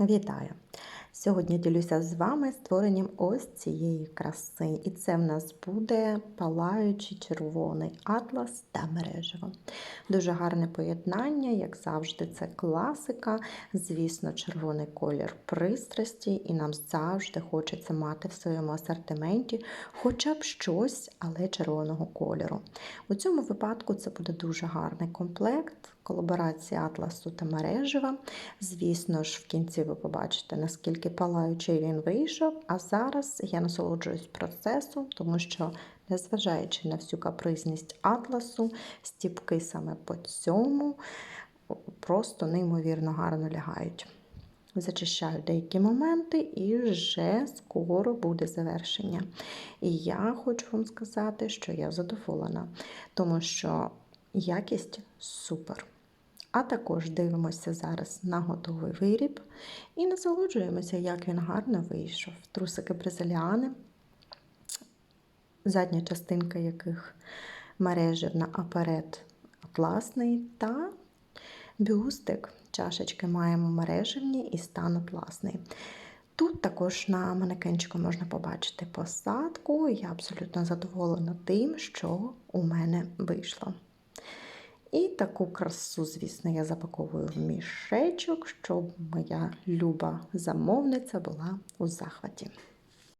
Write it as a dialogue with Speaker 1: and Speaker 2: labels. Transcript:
Speaker 1: Вітаю! Сьогодні ділюся з вами створенням ось цієї краси. І це в нас буде палаючий червоний атлас та мережево. Дуже гарне поєднання, як завжди, це класика. Звісно, червоний колір пристрасті, і нам завжди хочеться мати в своєму асортименті хоча б щось, але червоного кольору. У цьому випадку це буде дуже гарний комплект. Колаборація атласу та мережева. Звісно ж, в кінці ви побачите, наскільки палаючий він вийшов. А зараз я насолоджуюсь процесом, тому що, незважаючи на всю капризність атласу, стіпки саме по цьому просто неймовірно гарно лягають. Зачищаю деякі моменти і вже скоро буде завершення. І я хочу вам сказати, що я задоволена, тому що якість супер. А також дивимося зараз на готовий виріб і насолоджуємося, як він гарно вийшов. Трусики бразиліани, задня частинка яких мережевна, а перед атласний та бюстик. Чашечки маємо мережевні і стан атласний. Тут також на манекенчику можна побачити посадку. Я абсолютно задоволена тим, що у мене вийшло. Таку красу, звісно, я запаковую в мішечок, щоб моя люба замовниця була у захваті.